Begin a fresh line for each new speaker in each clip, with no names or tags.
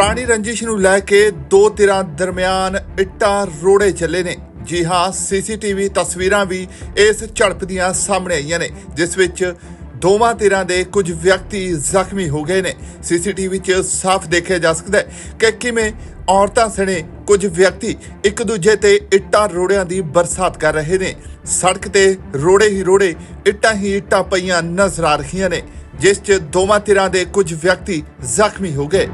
ਪੁਰਾਣੀ ਰੰਜਿਸ਼ ਨੂੰ ਲੈ ਕੇ ਦੋ ਧਿਰਾਂ ਦਰਮਿਆਨ ਇੱਟਾਂ ਰੋੜੇ ਚੱਲੇ ਨੇ। ਜੀ ਹਾਂ, ਸੀਸੀਟੀਵੀ ਤਸਵੀਰਾਂ ਵੀ ਇਸ ਝੜਪ ਦੀਆਂ ਸਾਹਮਣੇ ਆਈਆਂ ਨੇ, ਜਿਸ ਵਿੱਚ ਦੋਵਾਂ ਧਿਰਾਂ ਦੇ ਕੁਝ ਵਿਅਕਤੀ ਜ਼ਖਮੀ ਹੋ ਗਏ ਨੇ। ਸੀਸੀਟੀਵੀ 'ਚ ਸਾਫ਼ ਦੇਖਿਆ ਜਾ ਸਕਦਾ ਹੈ ਕਿ ਕਿਵੇਂ ਔਰਤਾਂ ਸਣੇ ਕੁਝ ਵਿਅਕਤੀ ਇੱਕ ਦੂਜੇ ਤੇ ਇੱਟਾਂ ਰੋੜਿਆਂ ਦੀ ਬਰਸਾਤ ਕਰ ਰਹੇ ਨੇ। ਸੜਕ ਤੇ ਰੋੜੇ ਹੀ ਰੋੜੇ ਇੱਟਾਂ ਹੀ ਇੱਟਾਂ ਪਈਆਂ ਨਜ਼ਰ ਆ ਰਹੀਆਂ ਨੇ, ਜਿਸ 'ਚ ਦੋਵਾਂ ਧਿਰਾਂ ਦੇ ਕੁਝ ਵਿਅਕਤੀ ਜ਼ਖਮੀ ਹੋ ਗਏ।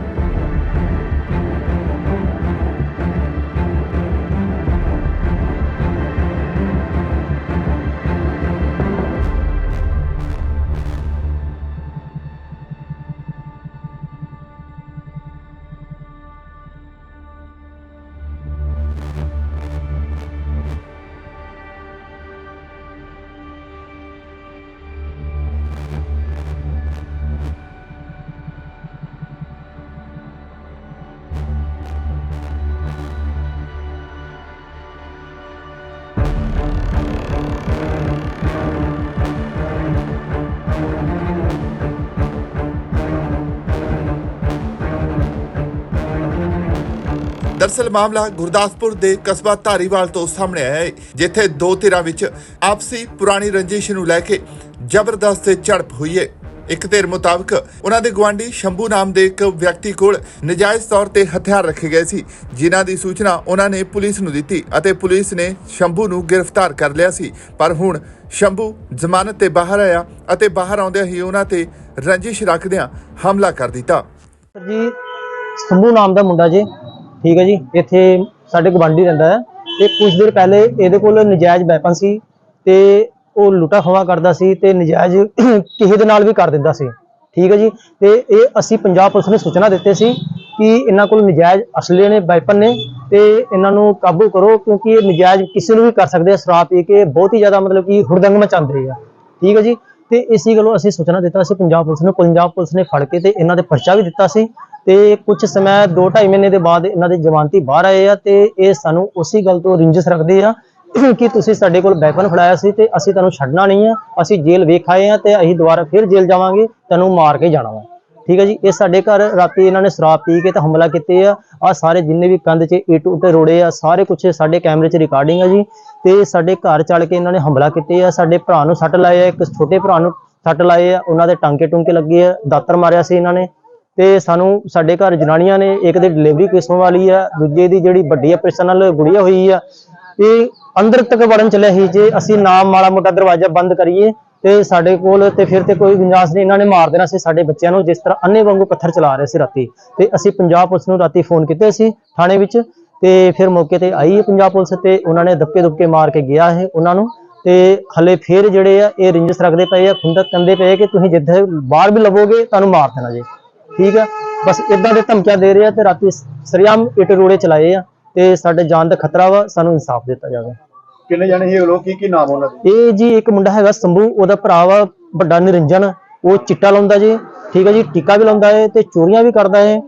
ਦਰਸਲ ਮਾਮਲਾ ਗੁਰਦਾਸਪੁਰ ਦੇ ਕਸਬਾ ਧਾਰੀਵਾਲ ਤੋਂ ਸਾਹਮਣੇ ਆਇਆ ਹੈ, ਜਿੱਥੇ ਦੋ ਧਿਰਾਂ ਵਿੱਚ ਆਪਸੀ ਪੁਰਾਣੀ ਰੰਜਿਸ਼ ਨੂੰ ਲੈ ਕੇ ਜ਼ਬਰਦਸਤ ਝੜਪ ਹੋਈ ਹੈ। ਇੱਕ ਧਿਰ ਮੁਤਾਬਕ ਉਹਨਾਂ ਦੇ ਗਵਾਂਢੀ ਸ਼ੰਭੂ ਨਾਮ ਦੇ ਇੱਕ ਵਿਅਕਤੀ ਕੋਲ ਨਜਾਇਜ਼ ਤੌਰ ਤੇ ਹਥਿਆਰ ਰੱਖੇ ਗਏ ਸੀ, ਜਿਨ੍ਹਾਂ ਦੀ ਸੂਚਨਾ ਉਹਨਾਂ ਨੇ ਪੁਲਿਸ ਨੂੰ ਦਿੱਤੀ ਅਤੇ ਪੁਲਿਸ ਨੇ ਸ਼ੰਭੂ ਨੂੰ ਗ੍ਰਿਫਤਾਰ ਕਰ ਲਿਆ ਸੀ। ਪਰ ਹੁਣ ਸ਼ੰਭੂ ਜ਼ਮਾਨਤ ਤੇ ਬਾਹਰ ਆਇਆ ਅਤੇ ਬਾਹਰ ਆਉਂਦਿਆਂ ਹੀ ਉਹਨਾਂ ਤੇ ਰੰਜਿਸ਼ ਰੱਖਦਿਆਂ ਹਮਲਾ ਕਰ ਦਿੱਤਾ।
ਜੀ, ਸੰਭੂ ਨਾਮ ਦਾ ਮੁੰਡਾ ਜੀ। ਠੀਕ ਹੈ ਜੀ, ਇੱਥੇ ਸਾਡੇ ਗਵਾਂਢੀ ਰਹਿੰਦਾ ਹੈ ਤੇ ਕੁਝ ਦਿਨ ਪਹਿਲੇ ਇਹਦੇ ਕੋਲ ਨਜਾਇਜ਼ ਵੈਪਨ ਸੀ ਤੇ ਉਹ ਲੁੱਟਾ ਖਵਾ ਕਰਦਾ ਸੀ ਤੇ ਨਜਾਇਜ਼ ਕਿਸੇ ਦੇ ਨਾਲ ਵੀ ਕਰ ਦਿੰਦਾ ਸੀ, ਠੀਕ ਹੈ ਜੀ, ਤੇ ਇਹ ਅਸੀਂ ਪੰਜਾਬ ਪੁਲਿਸ ਨੂੰ ਸੂਚਨਾ ਦਿੱਤੇ ਸੀ ਕਿ ਇਹਨਾਂ ਕੋਲ ਨਜਾਇਜ਼ ਅਸਲੇ ਨੇ, ਵੈਪਨ ਨੇ ਤੇ ਇਹਨਾਂ ਨੂੰ ਕਾਬੂ ਕਰੋ ਕਿਉਂਕਿ ਇਹ ਨਜਾਇਜ਼ ਕਿਸੇ ਨੂੰ ਵੀ ਕਰ ਸਕਦੇ ਆ ਸ਼ਰਾਬ ਪੀ ਕੇ ਬਹੁਤ ਹੀ ਜ਼ਿਆਦਾ ਮਤਲਬ ਕਿ ਹੁੜਦੰਗ ਮਚਾਉਂਦੇ ਆ, ਠੀਕ ਹੈ ਜੀ, ਤੇ ਇਸੀ ਗੱਲੋਂ ਅਸੀਂ ਸੂਚਨਾ ਦਿੱਤਾ ਸੀ, ਪੰਜਾਬ ਪੁਲਿਸ ਨੂੰ, ਪੰਜਾਬ ਪੁਲਿਸ ਨੇ ਫੜ ਕੇ ਤੇ ਇਹਨਾਂ ਦੇ ਪਰਚਾ ਵੀ ਦਿੱਤਾ ਸੀ ਤੇ ਕੁਝ ਸਮਾਂ 2.5 ਮਹੀਨੇ ਦੇ ਬਾਅਦ ਇਹਨਾਂ ਦੇ ਜ਼ਮਾਨਤੀ ਬਾਹਰ ਆਏ ਆ ਤੇ ਇਹ ਸਾਨੂੰ ਉਸੇ ਗੱਲ ਤੋਂ ਰਿੰਜਸ ਰੱਖਦੇ ਆ ਕਿ ਤੁਸੀਂ ਸਾਡੇ ਕੋਲ ਵੈਪਨ ਫੜਾਇਆ ਸੀ ਤੇ ਅਸੀਂ ਤੁਹਾਨੂੰ ਛੱਡਣਾ ਨਹੀਂ ਆ, ਅਸੀਂ ਜੇਲ੍ਹ ਵੇਖ ਆਏ ਆ ਤੇ ਅਸੀਂ ਦੁਬਾਰਾ ਫਿਰ ਜੇਲ੍ਹ ਜਾਵਾਂਗੇ, ਤੈਨੂੰ ਮਾਰ ਕੇ ਜਾਣਾ ਵਾ। ਠੀਕ ਹੈ ਜੀ? ਇਹ ਸਾਡੇ ਘਰ ਰਾਤੀ ਇਹਨਾਂ ਨੇ ਸ਼ਰਾਬ ਪੀ ਕੇ ਤਾਂ ਹਮਲਾ ਕੀਤੇ ਆ। ਆ ਸਾਰੇ ਜਿੰਨੇ ਵੀ ਕੰਧ 'ਚ ਇੱਟ ਉੱਤੇ ਰੋੜੇ ਆ, ਸਾਰੇ ਕੁਝ ਸਾਡੇ ਕੈਮਰੇ 'ਚ ਰਿਕਾਰਡਿੰਗ ਆ ਜੀ। ਤੇ ਸਾਡੇ ਘਰ ਚੜ ਕੇ ਇਹਨਾਂ ਨੇ ਹਮਲਾ ਕੀਤੇ ਆ। ਸਾਡੇ ਭਰਾ ਨੂੰ ਸੱਟ ਲਾਏ ਆ, ਇੱਕ ਛੋਟੇ ਭਰਾ ਨੂੰ ਸੱਟ ਲਾਏ ਆ। ਉਹਨਾਂ ਦੇ ਟਾਂਕੇ ਟੁੰਕੇ ਲੱਗੇ ਆ, ਦਾਤਰ ਮਾਰਿਆ ਸੀ ਇਹਨਾਂ ਨੇ। ਤੇ ਸਾਨੂੰ ਸਾਡੇ ਘਰ ਜਨਾਨੀਆਂ ਨੇ ਇੱਕ ਦੀ ਡਿਲੀਵਰੀ ਕਿਸਮ ਵਾਲੀ ਆ, ਦੂਜੇ ਦੀ ਜਿਹੜੀ ਵੱਡੀ ਆਪਰੇਸ਼ਨ ਨਾਲ ਗੁੜੀਆ ਹੋਈ ਆ। ਇਹ ਅੰਦਰ ਤੱਕ ਵੜਨ ਚੱਲਿਆ ਸੀ ਜੇ ਅਸੀਂ ਨਾ ਮਾੜਾ ਮੋਟਾ ਦਰਵਾਜ਼ਾ ਬੰਦ ਕਰੀਏ ਤੇ ਸਾਡੇ ਕੋਲ ਤੇ ਫਿਰ ਤੇ ਕੋਈ ਗੁੰਜਾਇਸ਼ ਨਹੀਂ, ਇਹਨਾਂ ਨੇ ਮਾਰ ਦੇਣਾ ਸੀ ਸਾਡੇ ਬੱਚਿਆਂ ਨੂੰ ਜਿਸ ਤਰ੍ਹਾਂ ਅੰਨੇ ਵਾਂਗੂ ਪੱਥਰ ਚਲਾ ਰਹੇ ਸੀ ਰਾਤੀ। ਤੇ ਅਸੀਂ ਪੰਜਾਬ ਪੁਲਿਸ ਨੂੰ ਰਾਤੀ ਫੋਨ ਕੀਤੇ ਸੀ ਥਾਣੇ ਵਿੱਚ ਤੇ ਫਿਰ ਮੌਕੇ ਤੇ ਆਈ ਪੰਜਾਬ ਪੁਲਿਸ ਤੇ ਉਹਨਾਂ ਨੇ ਧੱਕੇ ਧੁੱਕੇ ਮਾਰ ਕੇ ਗਿਆ ਹੈ ਉਹਨਾਂ ਨੂੰ। ਤੇ ਹਲੇ ਫਿਰ ਜਿਹੜੇ ਆ, ਇਹ ਰਿੰਜਸ ਰੱਖਦੇ ਪਏ ਆ, ਖੁੰਦਕ ਕੰਦੇ ਪਏ ਕਿ ਤੁਸੀਂ ਜਿੱਥੇ ਬਾਹਰ ਵੀ ਲਵੋਗੇ, ਤੁਹਾਨੂੰ ਮਾਰ ਦੇਣਾ ਜੀ। ਠੀਕ ਆ? ਬਸ ਇਦਾਂ ਦੇ ਧਮਕੀਆਂ ਦੇ ਰਹੇ ਆ ਤੇ ਰਾਤੀ ਸਰਿਆਮ ਇੱਟ ਰੋੜੇ ਚਲਾਏ ਆ ਤੇ ਸਾਡੇ ਜਾਨ ਦਾ ਖਤਰਾ ਵਾ ਸਾਨੂੰ ਇਨਸਾਫ ਦਿੱਤਾ ਜਾਵੇ।
ਕਿੰਨੇ ਜਣੇ ਇਹ ਲੋਕ? ਕੀ ਕੀ ਨਾਮ ਉਹਨਾਂ ਦੇ?
ਇਹ ਜੀ ਇੱਕ ਮੁੰਡਾ ਹੈਗਾ ਸੰਭੂ ਉਹਦਾ ਭਰਾ ਵਾ ਵੱਡਾ ਨਿਰੰਜਨ ਉਹ ਚਿੱਟਾ ਲਾਉਂਦਾ ਜੀ ਠੀਕ ਹੈ ਜੀ ਟਿੱਕਾ ਵੀ ਲਾਉਂਦਾ ਹੈ ਤੇ ਚੋਰੀਆਂ ਵੀ ਕਰਦਾ ਹੈ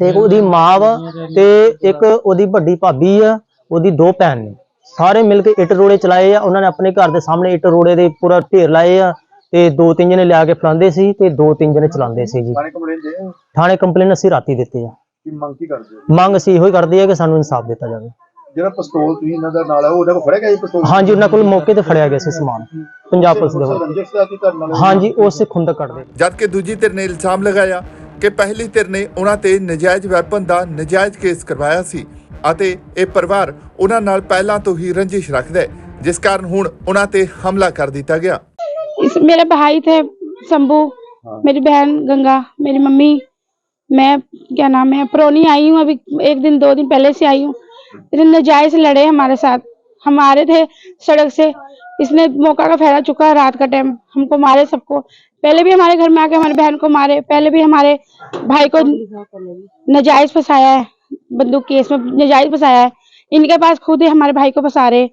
ਤੇ ਉਹਦੀ ਮਾਂ ਵਾ ਤੇ ਇੱਕ ਉਹਦੀ ਵੱਡੀ ਭਾਬੀ ਆ ਉਹਦੀ ਦੋ ਭੈਣ ਨੇ। ਸਾਰੇ ਮਿਲ ਕੇ ਇੱਟ ਰੋੜੇ ਚਲਾਏ ਆ ਉਹਨਾਂ ਨੇ ਆਪਣੇ ਘਰ ਦੇ ਸਾਹਮਣੇ ਇੱਟ ਰੋੜੇ ਦੇ ਪੂਰਾ ਢੇਰ ਲਾਏ ਆ ਤੇ ਦੋ ਤਿੰਨ ਜਣੇ ਲਿਆ ਕੇ ਫੜਾਉਂਦੇ ਸੀ ਤੇ ਦੋ ਤਿੰਨ ਜਣੇ ਚਲਾਉਂਦੇ ਸੀ ਜੀ।
ਥਾਣੇ ਕੰਪਲੇਂਟ ਦੇ
ਥਾਣੇ ਕੰਪਲੇਨ ਅਸੀਂ ਰਾਤੀ ਦਿੱਤੇ ਆ।
ਕੀ ਮੰਗ ਕੀ ਕਰਦੇ ਹੋ?
ਮੰਗ ਅਸੀਂ ਇਹੋ ਹੀ ਕਰਦੇ ਆ ਕਿ ਸਾਨੂੰ ਇਨਸਾਫ ਦਿੱਤਾ ਜਾਵੇ।
ਜਿਹੜਾ ਪਿਸਤੌਲ ਤੁਸੀਂ ਇਹਨਾਂ ਦਾ ਨਾਲ ਹੈ ਉਹ ਉਹਨਾਂ ਕੋਲ ਫੜਿਆ ਗਿਆ ਜੀ ਪਿਸਤੌਲ?
ਹਾਂਜੀ ਉਹਨਾਂ ਕੋਲ ਮੌਕੇ ਤੇ ਫੜਿਆ ਗਿਆ ਸੀ ਸਮਾਨ। ਪੰਜਾਬ ਪੁਲਿਸ ਦੇ ਵੱਲੋਂ।
ਰੰਜਿਸ਼ ਦਾ ਕੀ ਕਰਨ ਵਾਲੇ
ਹਾਂਜੀ ਉਸ ਖੁੰਦਕ ਕੱਢਦੇ।
ਜਦਕਿ ਦੂਜੀ ਧਿਰ ਨੇ ਇਲਜ਼ਾਮ ਲਗਾਇਆ ਕਿ ਪਹਿਲੀ ਧਿਰ ਨੇ ਉਹਨਾਂ ਤੇ ਨਜਾਇਜ਼ ਵੈਪਨ ਦਾ ਨਜਾਇਜ਼ ਕੇਸ ਕਰਵਾਇਆ ਸੀ ਅਤੇ ਇਹ ਪਰਿਵਾਰ ਉਹਨਾਂ ਨਾਲ ਪਹਿਲਾਂ ਤੋਂ ਹੀ ਰੰਜਿਸ਼ ਰੱਖਦਾ ਹੈ ਜਿਸ ਕਾਰਨ ਹੁਣ ਉਹਨਾਂ ਤੇ ਹਮਲਾ ਕਰ ਦਿੱਤਾ ਗਿਆ।
इस मेरे भाई थे शंभू हाँ। मेरी बहन गंगा मेरी मम्मी मैं क्या नाम है प्रोनी आई हूँ अभी एक दिन दो दिन पहले से आई हूँ। इतने नजायज लड़े हमारे साथ। हम आ रहे थे सड़क से। इसने मौका का फ़ायदा चुका है रात का टाइम हमको मारे सबको। पहले भी हमारे घर में आके हमारी बहन को मारे। पहले भी हमारे भाई को नजायज फंसाया है। बंदूक केस में नजायज फंसाया है। इनके पास खुद ही हमारे भाई को फंसा रहे।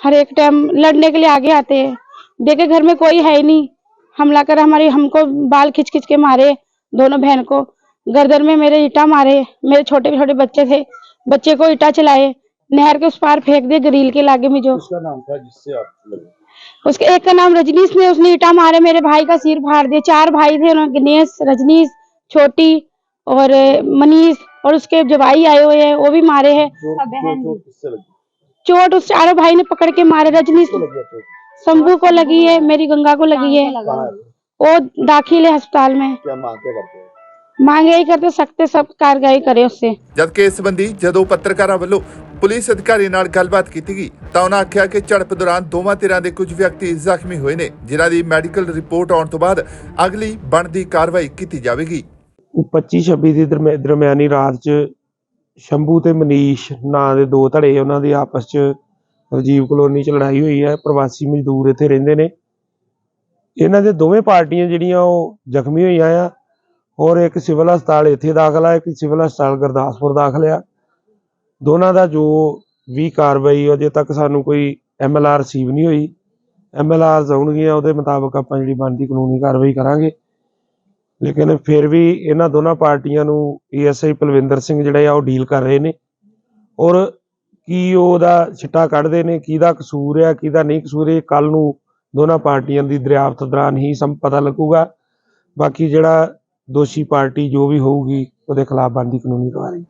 हर एक टाइम लड़ने के लिए आगे आते हैं। देखे घर में कोई है ही नहीं। हमला कर हमारी हमको बाल खिंच खिंच के मारे दोनों बहन को। गर्दन में मेरे ईटा मारे मेरे छोटे छोटे बच्चे थे। बच्चे को ईटा चलाए नहर के उस पार फेंक दिए ग्रिल के लागे में जो।
उसका नाम था जिससे आप
उसके एक का नाम रजनीश ने उसने ईटा मारे मेरे भाई का सिर फाड़ दिया। चार भाई थे गणेश रजनीश छोटी और मनीष और उसके जवाई आए हुए हैं वो भी मारे हैं।
चोट
उस चारों भाई ने पकड़ के मारे रजनी
किसको लगी चोट?
शंभू को लगी है मेरी गंगा को लगी है
कहाँ है
वो दाखिल है अस्पताल में
क्या मांग क्या करते हैं
मांग यही करते सकते सब कार्रवाई करे उससे
ਜਦਕਿ ਇਸ ਸੰਬੰਧੀ ਜਦੋਂ ਪੱਤਰਕਾਰਾਂ ਵੱਲੋਂ ਪੁਲਿਸ ਅਧਿਕਾਰੀ ਨਾਲ ਗੱਲਬਾਤ ਕੀਤੀ ਗਈ ਤਾਂ ਉਹਨਾਂ ਆਖਿਆ ਕਿ ਝੜਪ ਦੌਰਾਨ ਦੋਵਾਂ ਧਿਰਾਂ ਦੇ ਕੁਝ ਵਿਅਕਤੀ ਜ਼ਖਮੀ ਹੋਏ ਨੇ ਜਿਨ੍ਹਾਂ ਦੀ ਮੈਡੀਕਲ ਰਿਪੋਰਟ ਆਉਣ ਤੋਂ ਬਾਅਦ ਅਗਲੀ ਬਣਦੀ ਕਾਰਵਾਈ ਕੀਤੀ ਜਾਵੇਗੀ
25 26 ਦੀ ਦਰਮਿ- ਦਰਮਿਆਨੀ ਰਾਤ 'ਚ ਸ਼ੰਭੂ ਤੇ ਮਨੀਸ਼ ਨਾਂ ਦੇ ਦੋ ਧੜੇ ਉਹਨਾਂ ਦੀ ਆਪਸ 'ਚ ਰਾਜੀਵ ਕਲੋਨੀ 'ਚ ਲੜਾਈ ਹੋਈ ਹੈ, ਪ੍ਰਵਾਸੀ ਮਜ਼ਦੂਰ ਇੱਥੇ ਰਹਿੰਦੇ ਨੇ। ਇਹਨਾਂ ਦੇ ਦੋਵੇਂ ਪਾਰਟੀਆਂ ਜਿਹੜੀਆਂ ਉਹ ਜ਼ਖਮੀ ਹੋਈਆਂ ਆ ਔਰ ਇੱਕ ਸਿਵਲ ਹਸਪਤਾਲ ਇੱਥੇ ਦਾਖਲ ਆ, ਇੱਕ ਸਿਵਲ ਹਸਪਤਾਲ ਗੁਰਦਾਸਪੁਰ ਦਾਖਲ ਆ। ਦੋਨਾਂ ਦਾ ਜੋ ਵੀ ਕਾਰਵਾਈ ਅਜੇ ਤੱਕ ਸਾਨੂੰ ਕੋਈ ਐਮਐਲਆਰ ਰਿਸੀਵ ਨਹੀਂ ਹੋਈ। ਐਮਐਲਆਰ ਆਉਣਗੀਆਂ, ਉਹਦੇ ਮੁਤਾਬਕ ਆਪਾਂ ਜਿਹੜੀ ਬਣਦੀ ਕਾਨੂੰਨੀ ਕਾਰਵਾਈ ਕਰਾਂਗੇ। ਲੇਕਿਨ ਫਿਰ ਵੀ ਇਹਨਾਂ ਦੋਨਾਂ ਪਾਰਟੀਆਂ ਨੂੰ ਏਐਸਆਈ ਪਲਵਿੰਦਰ ਸਿੰਘ ਜਿਹੜੇ ਆ ਉਹ ਡੀਲ ਕਰ ਰਹੇ ਨੇ। ਔਰ ਕੀ ਉਹਦਾ ਛਿੱਟਾ ਕੱਢਦੇ ਨੇ, ਕਿਹਦਾ ਕਸੂਰ ਆ, ਕਿਹਦਾ ਨਹੀਂ ਕਸੂਰ, ਇਹ ਕੱਲ ਨੂੰ ਦੋਨਾਂ ਪਾਰਟੀਆਂ ਦੀ ਦਰਿਆਫਤ ਦੌਰਾਨ ਹੀ ਸਮ, ਪਤਾ ਲੱਗੂਗਾ। ਬਾਕੀ ਜਿਹੜਾ ਦੋਸ਼ੀ ਪਾਰਟੀ ਜੋ ਵੀ ਹੋਊਗੀ, ਉਹਦੇ ਖਿਲਾਫ ਬਣਦੀ ਕਾਨੂੰਨੀ ਕਾਰਵਾਈ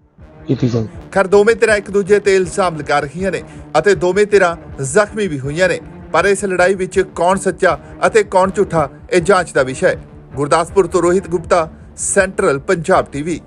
ਕੀਤੀ ਜਾਊਗੀ।
ਖਰ, ਦੋਵੇਂ ਧਿਰਾਂ ਇੱਕ ਦੂਜੇ ਤੇ ਇਲਜ਼ਾਮ ਲਗਾ ਰਹੀਆਂ ਨੇ ਅਤੇ ਦੋਵੇਂ ਧਿਰਾਂ ਜ਼ਖਮੀ ਵੀ ਹੋਈਆਂ ਨੇ। ਪਰ ਇਸ ਲੜਾਈ ਵਿੱਚ ਕੌਣ ਸੱਚਾ ਅਤੇ ਕੌਣ ਝੂਠਾ, ਇਹ ਜਾਂਚ ਦਾ ਵਿਸ਼ਾ ਹੈ। ਗੁਰਦਾਸਪੁਰ ਤੋਂ ਰੋਹਿਤ ਗੁਪਤਾ, ਸੈਂਟਰਲ ਪੰਜਾਬ ਟੀਵੀ।